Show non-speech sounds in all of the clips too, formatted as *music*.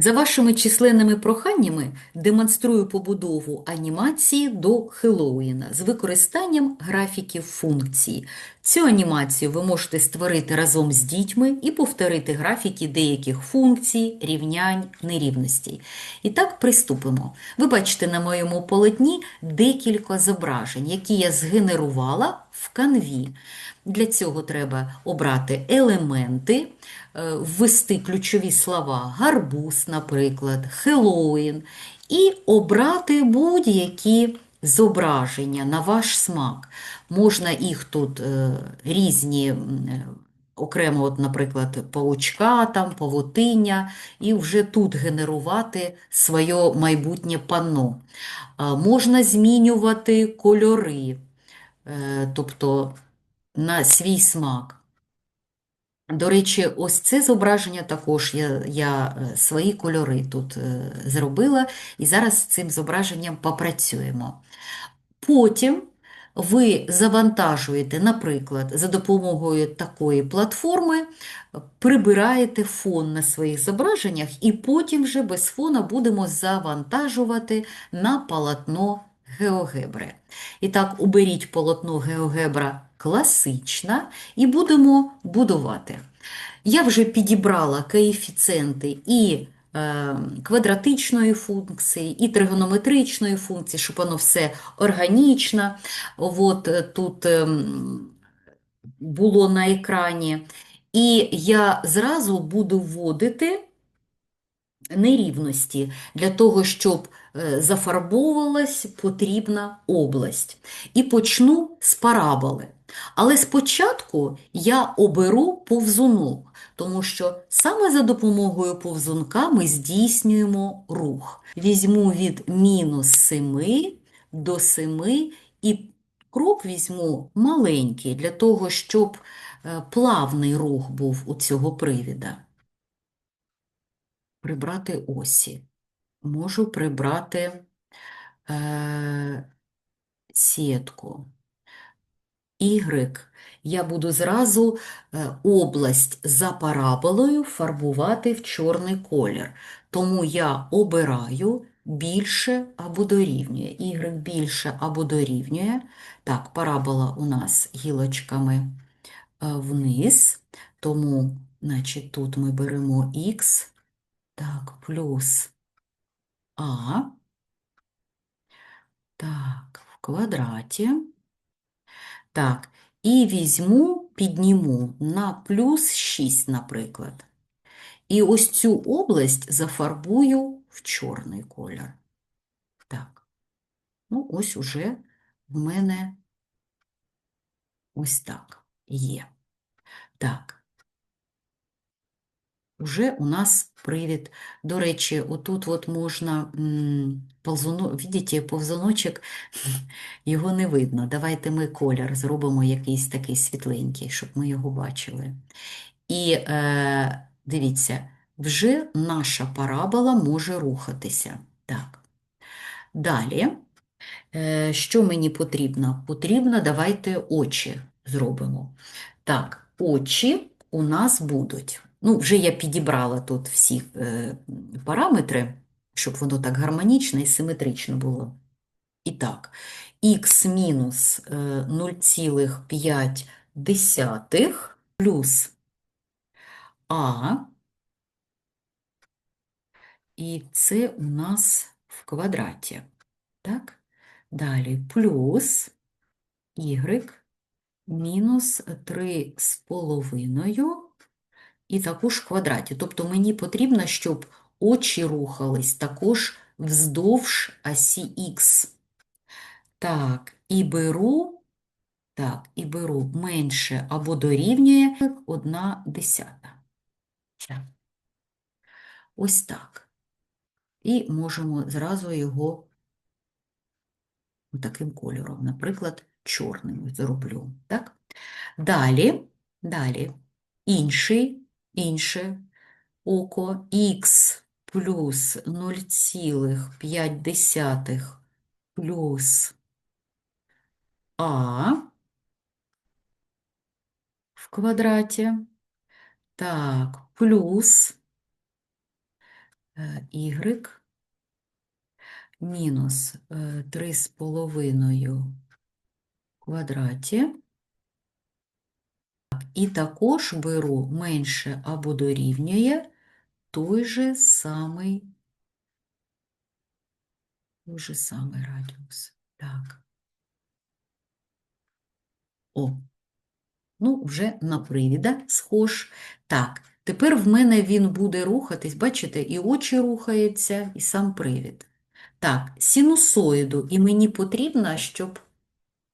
За вашими численними проханнями демонструю побудову анімації до Хеллоуіна з використанням графіків функцій. Цю анімацію ви можете створити разом з дітьми і повторити графіки деяких функцій, рівнянь, нерівностей. І так приступимо. Ви бачите на моєму полотні декілька зображень, які я згенерувала в канві. Для цього треба обрати елементи, ввести ключові слова гарбуз, наприклад, Хеллоуін, і обрати будь-які зображення на ваш смак. Можна їх тут е, різні. е, Окремо, от, наприклад, павучка, там, павутиння, і вже тут генерувати своє майбутнє панно. Можна змінювати кольори, е, тобто на свій смак. До речі, ось це зображення також я, я е, свої кольори тут е, зробила, і зараз з цим зображенням попрацюємо. Потім ви завантажуєте, наприклад, за допомогою такої платформи, прибираєте фон на своїх зображеннях, і потім вже без фона будемо завантажувати на полотно GeoGebra. І так, уберіть полотно GeoGebra класична і будемо будувати. Я вже підібрала коефіцієнти і е, квадратичної функції, і тригонометричної функції, щоб воно все органічно. От е, тут ем, було на екрані. І я зразу буду вводити нерівності для того, щоб е, зафарбовувалась потрібна область. І почну з параболи. Але спочатку я оберу повзунок, тому що саме за допомогою повзунка ми здійснюємо рух. Візьму від мінус 7 до 7 і крок візьму маленький, для того, щоб е, плавний рух був у цього привіда прибрати осі. Можу прибрати е, сітку. Y. Я буду зразу е, область за параболою фарбувати в чорний колір. Тому я обираю більше або дорівнює. Y більше або дорівнює. Так, парабола у нас гілочками е, вниз, тому, значить, тут ми беремо Х. Так, плюс А. Так, в квадраті. Так, і візьму, підніму на плюс 6, наприклад. І ось цю область зафарбую в чорний колір. Так, ну ось уже в мене ось так є. Так. Уже у нас привід. До речі, отут от можна ползуно, видите, повзуночок, його *laughs* не видно. Давайте ми колір зробимо якийсь такий світленький, щоб ми його бачили. І е, дивіться, вже наша парабола може рухатися. Так. Далі, е, що мені потрібно? Потрібно, давайте очі зробимо. Так, очі у нас будуть. Ну, вже я підібрала тут всі е, параметри, щоб воно так гармонічно і симетрично було. І так, х мінус е, 0,5 плюс а, і це у нас в квадраті. Так? Далі плюс y мінус 3,5 і також в квадраті. Тобто мені потрібно, щоб очі рухались також вздовж осі Х. Так, і беру, так, і беру менше або дорівнює 1 десята. Ось так. І можемо зразу його таким кольором, наприклад, чорним зроблю. Так? Далі, далі, інший інше око х плюс 0,5 плюс а в квадраті. Так, плюс е, y мінус е, 3,5 в квадраті. І також беру менше або дорівнює той же самий, той же самий радіус. Так. О, ну, вже на привіда схож. Так, тепер в мене він буде рухатись, бачите, і очі рухаються, і сам привід. Так, синусоїду, і мені потрібно, щоб,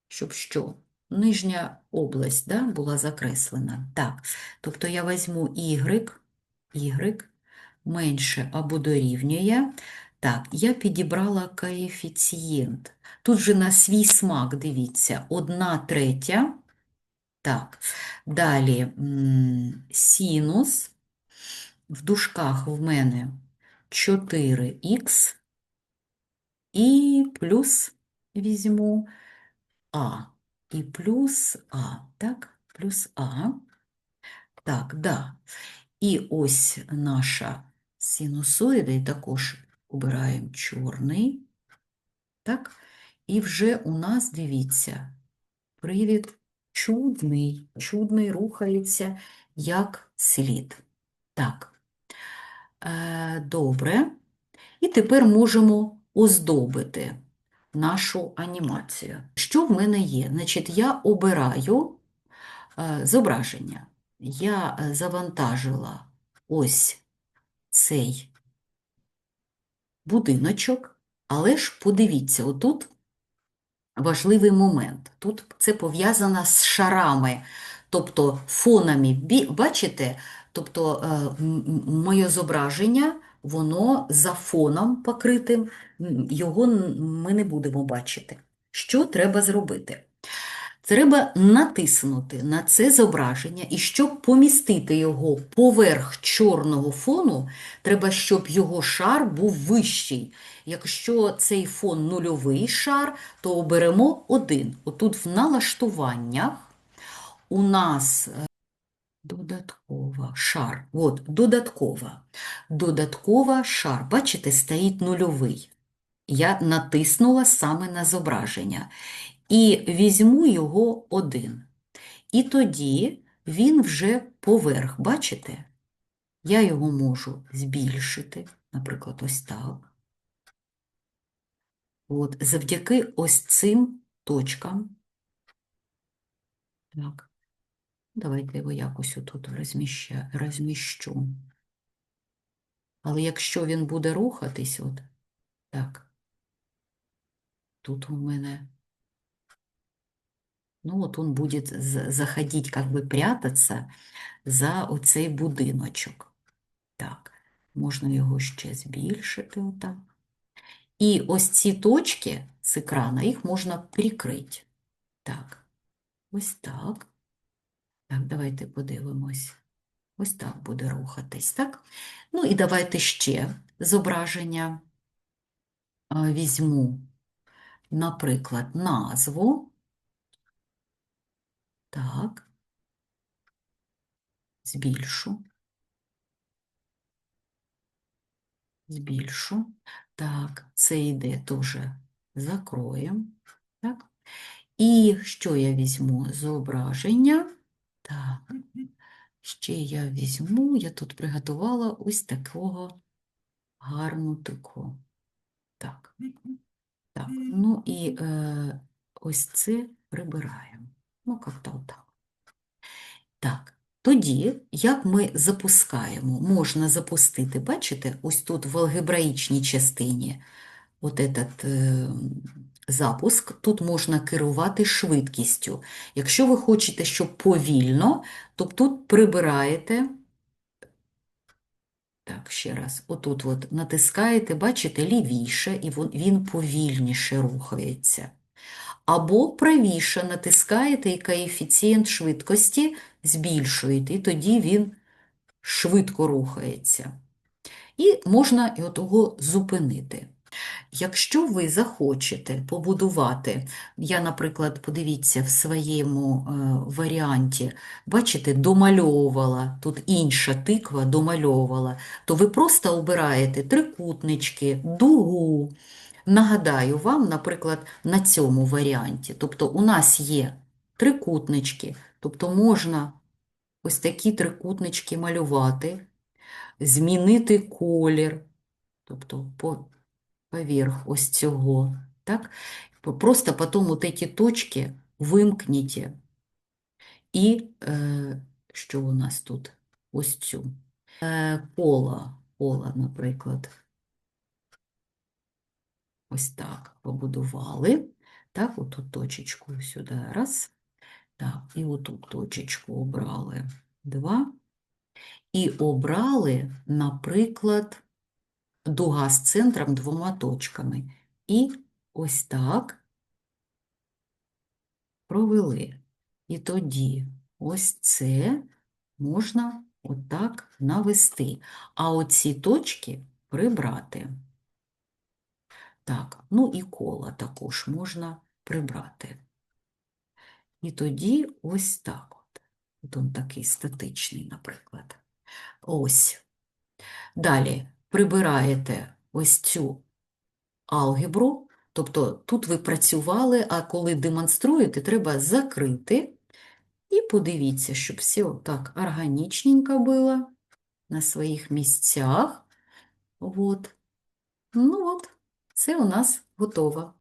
щоб що? Нижня область да, була закреслена. Так, тобто я візьму y, y менше або дорівнює. Так, я підібрала коефіцієнт. Тут же на свій смак, дивіться, 1 третя. Так, далі синус. В дужках в мене 4х і плюс візьму а. І плюс а, так, плюс а. Так, да. І ось наша синусоїда, і також обираємо чорний. Так, і вже у нас, дивіться, привід чудний, чудний рухається як слід. Так, е, добре. І тепер можемо оздобити нашу анімацію. Що в мене є? Значить, я обираю е, зображення. Я е, завантажила ось цей будиночок, але ж подивіться, отут важливий момент. Тут це пов'язано з шарами, тобто фонами. Бачите? Тобто е, моє зображення, воно за фоном покритим, його ми не будемо бачити. Що треба зробити? Треба натиснути на це зображення, і щоб помістити його поверх чорного фону, треба, щоб його шар був вищий. Якщо цей фон нульовий шар, то оберемо один. Отут в налаштуваннях у нас е, додаткова шар. От, додаткова. Додаткова шар. Бачите, стоїть нульовий. Я натиснула саме на зображення. І візьму його один. І тоді він вже поверх, бачите? Я його можу збільшити, наприклад, ось так. От, завдяки ось цим точкам. Так, давайте його якось отут розміща, розміщу. Але якщо він буде рухатись, от, так, тут у мене Ну, вот он будет за- заходить, как бы прятаться за оцей будиночок. Так, можна його ще збільшити отак. І ось ці точки з екрана, їх можна прикрити. Так, ось так. Так, давайте подивимось. Ось так буде рухатись, так? Ну і давайте ще зображення. Візьму, наприклад, назву. Так. Збільшу. Збільшу. Так, це йде теж закроємо. Так. І що я візьму? Зображення. Так. Ще я візьму, я тут приготувала ось такого гарну таку. Так. Так, ну і е, ось це прибираємо. Ну, як-то отак. Так, тоді, як ми запускаємо, можна запустити, бачите, ось тут в алгебраїчній частині от этот, е, запуск, тут можна керувати швидкістю. Якщо ви хочете, щоб повільно, то тут прибираєте, так, ще раз, отут от натискаєте, бачите, лівіше, і він повільніше рухається. Або правіше натискаєте і коефіцієнт швидкості збільшуєте, і тоді він швидко рухається. І можна його зупинити. Якщо ви захочете побудувати, я, наприклад, подивіться в своєму е, варіанті, бачите, домальовувала, тут інша тиква домальовувала, то ви просто обираєте трикутнички, дугу. Нагадаю вам, наприклад, на цьому варіанті. Тобто у нас є трикутнички, тобто можна ось такі трикутнички малювати, змінити колір, тобто по поверх ось цього, так? Просто потом вот эти точки вимкніть. І е, що у нас тут? Ось цю. Е, кола, кола, наприклад. Ось так побудували. Так, оту точечку сюди, раз. Так, і оту точечку обрали. Два. І обрали, наприклад, дуга з центром двома точками. І ось так провели. І тоді ось це можна отак навести, а оці точки прибрати. Так, ну і кола також можна прибрати. І тоді ось так от. От он такий статичний, наприклад. Ось. Далі прибираєте ось цю алгебру, тобто тут ви працювали, а коли демонструєте, треба закрити. І подивіться, щоб все так органічненько було на своїх місцях. От. Ну от, це у нас готово.